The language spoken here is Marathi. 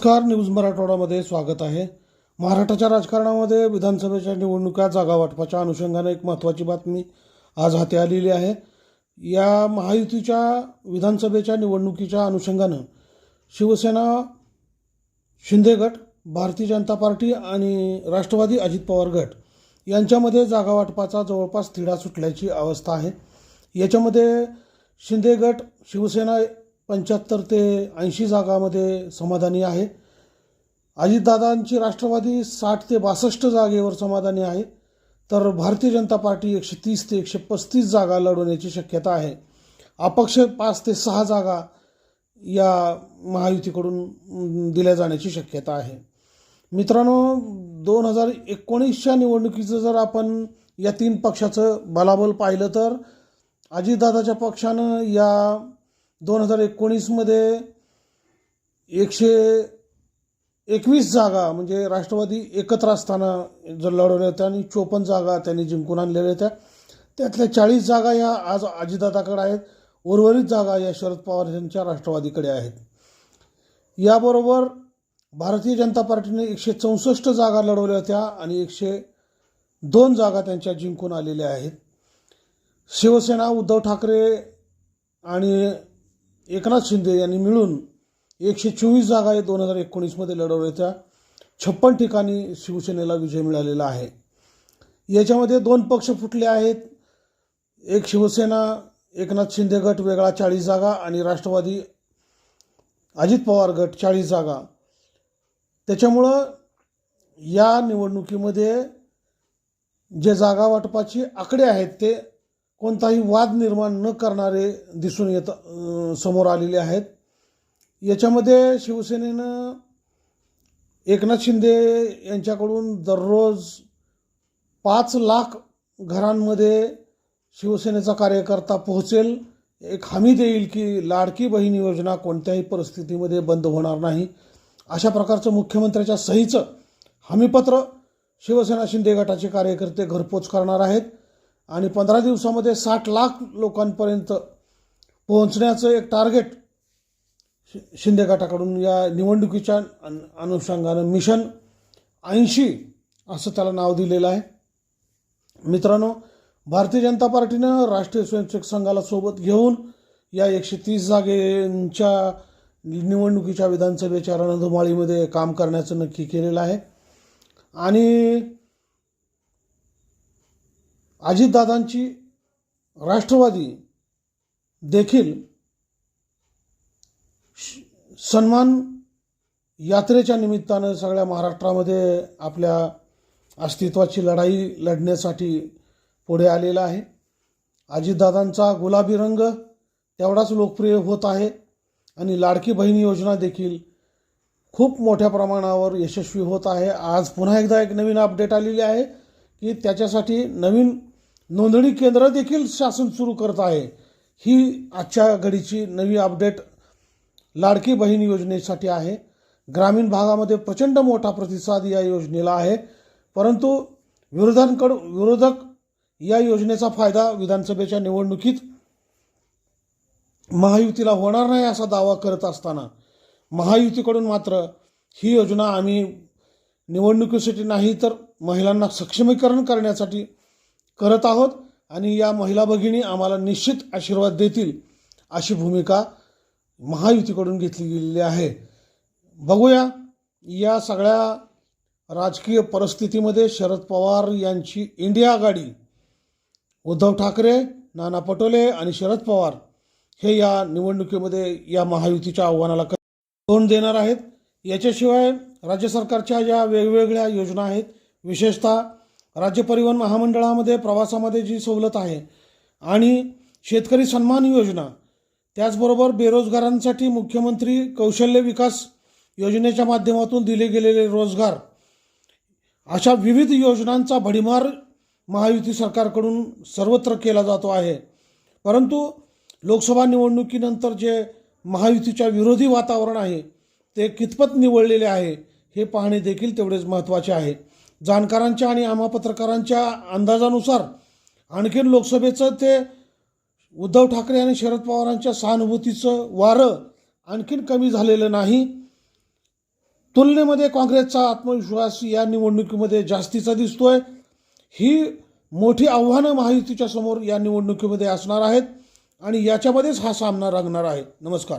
नमस्कार. न्यूज मराठवाडामध्ये स्वागत आहे. महाराष्ट्राच्या राजकारणामध्ये विधानसभेच्या निवडणुका जागा वाटपाच्या अनुषंगाने एक महत्त्वाची बातमी आज हाती आलेली आहे. या महायुतीच्या विधानसभेच्या निवडणुकीच्या अनुषंगानं शिवसेना शिंदे गट भारतीय जनता पार्टी आणि राष्ट्रवादी अजित पवार गट यांच्यामध्ये जागा वाटपाचा जवळपास तिढा सुटल्याची अवस्था आहे. याच्यामध्ये शिंदे गट शिवसेना पंच्याहत्तर ते ऐंशी जागामध्ये समाधानी आहे. अजितदादांची राष्ट्रवादी साठ ते बासष्ट जागेवर समाधानी आहे. तर भारतीय जनता पार्टी एकशे तीस ते एकशे पस्तीस जागा लढवण्याची शक्यता आहे. अपक्ष पाच ते सहा जागा या महायुतीकडून दिल्या जाण्याची शक्यता आहे. मित्रांनो दोन हजार एकोणीसच्या निवडणुकीचं जर आपण या तीन पक्षाचं बलाबल पाहिलं तर अजितदादाच्या पक्षानं या दोन हजार एकोणीसमध्ये एकशे एकवीस जागा म्हणजे राष्ट्रवादी एकत्र असताना जर लढवल्या होत्या आणि चोपन्न जागा त्यांनी जिंकून आणलेल्या होत्या. त्यातल्या चाळीस जागा या आज अजितदादाकडे आहेत. उर्वरित जागा या शरद पवार यांच्या राष्ट्रवादीकडे आहेत. याबरोबर भारतीय जनता पार्टीने एकशे चौसष्ट जागा लढवल्या होत्या आणि एकशे दोन जागा त्यांच्या जिंकून आलेल्या आहेत. शिवसेना उद्धव ठाकरे आणि एकनाथ शिंदे यांनी मिळून एकशे चोवीस जागा हे दोन हजार एकोणीसमध्ये लढवल्या त्या छप्पन ठिकाणी शिवसेनेला विजय मिळालेला आहे. याच्यामध्ये दोन पक्ष फुटले आहेत. एक शिवसेना एकनाथ शिंदे गट वेगळा चाळीस जागा आणि राष्ट्रवादी अजित पवार गट चाळीस जागा. त्याच्यामुळं या निवडणुकीमध्ये जे जागा वाटपाची आकडे आहेत ते कोणताही वाद निर्माण न करणारे दिसून येत समोर आलेले आहेत. याच्यामध्ये शिवसेनेनं एकनाथ शिंदे यांच्याकडून दररोज पाच लाख घरांमध्ये शिवसेनेचा कार्यकर्ता पोहोचेल. एक हमी देईल की लाडकी बहीण योजना कोणत्याही परिस्थितीमध्ये बंद होणार नाही. अशा प्रकारचं मुख्यमंत्र्याच्या सहीचं हमीपत्र शिवसेना शिंदे गटाचे कार्यकर्ते घरपोच करणार आहेत. आणि पंधरा दिवसामध्ये साठ लाख लोकांपर्यंत पोहोचण्याचं एक टार्गेट शि- शिंदे गटाकडून या निवडणुकीच्या अन- अनुषंगानं मिशन ऐंशी असं त्याला नाव दिलेलं आहे. मित्रांनो भारतीय जनता पार्टीनं राष्ट्रीय स्वयंसेवक संघाला सोबत घेऊन या एकशे तीस जागेंच्या निवडणुकीच्या विधानसभेच्या रणधुमाळीमध्ये काम करण्याचं नक्की केलेलं आहे. आणि अजितदादांची राष्ट्रवादी देखील श- सन्मान यात्रेच्या निमित्तानं सगळ्या महाराष्ट्रामध्ये आपल्या अस्तित्वाची लढाई लढण्यासाठी पुढे आलेला आहे. अजितदादांचा गुलाबी रंग तेवढाच लोकप्रिय होत आहे आणि लाडकी बहीण योजना देखील खूप मोठ्या प्रमाणावर यशस्वी होत आहे. आज पुन्हा एकदा एक नवीन अपडेट आलेली आहे की त्याच्यासाठी नवीन नोंदणी केंद्र देखील शासन सुरू करत आहे. ही आजच्या घडीची नवी अपडेट लाडकी बहीण योजनेसाठी आहे. ग्रामीण भागामध्ये प्रचंड मोठा प्रतिसाद या योजनेला आहे. परंतु विरोधांकडून विरोधक या योजनेचा फायदा विधानसभेच्या निवडणुकीत महायुतीला होणार नाही असा दावा करत असताना महायुतीकडून मात्र ही योजना आम्ही निवडणुकीसाठी नाही तर महिलांना सक्षमीकरण करण्यासाठी करत आहोत आणि या महिला भगिनी आम्हाला निश्चित आशीर्वाद देतील अशी भूमिका महायुतीकडून घेतली गेलेली आहे. बघूया या सगळ्या राजकीय परिस्थितीमध्ये शरद पवार यांची इंडिया आघाडी उद्धव ठाकरे नाना पटोले आणि शरद पवार हे या निवडणुकीमध्ये या महायुतीच्या आव्हानाला तोंड देणार आहेत. याच्याशिवाय राज्य सरकारच्या ज्या वेगवेगळ्या योजना आहेत विशेषतः राज्य परिवहन महामंडळामध्ये प्रवासामध्ये जी सवलत आहे आणि शेतकरी सन्मान योजना त्याचबरोबर बेरोजगारांसाठी मुख्यमंत्री कौशल्य विकास योजनेच्या माध्यमातून दिले गेलेले रोजगार अशा विविध योजनांचा भडीमार महायुती सरकारकडून सर्वत्र केला जातो आहे. परंतु लोकसभा निवडणुकीनंतर जे महायुतीच्या विरोधी वातावरण आहे ते कितपत निवडलेले आहे हे पाहणे देखील तेवढेच महत्त्वाचे आहे. जाणकारांच्या आणि आम्हा पत्रकारांच्या अंदाजानुसार आणखीन लोकसभेचं ते उद्धव ठाकरे आणि शरद पवारांच्या सहानुभूतीचं वारं आणखीन कमी झालेलं नाही. तुलनेमध्ये काँग्रेसचा आत्मविश्वास या निवडणुकीमध्ये जास्तीचा दिसतोय. ही मोठी आव्हानं महायुतीच्या समोर या निवडणुकीमध्ये असणार आहेत आणि याच्यामध्येच हा सामना रंगणार आहे. नमस्कार.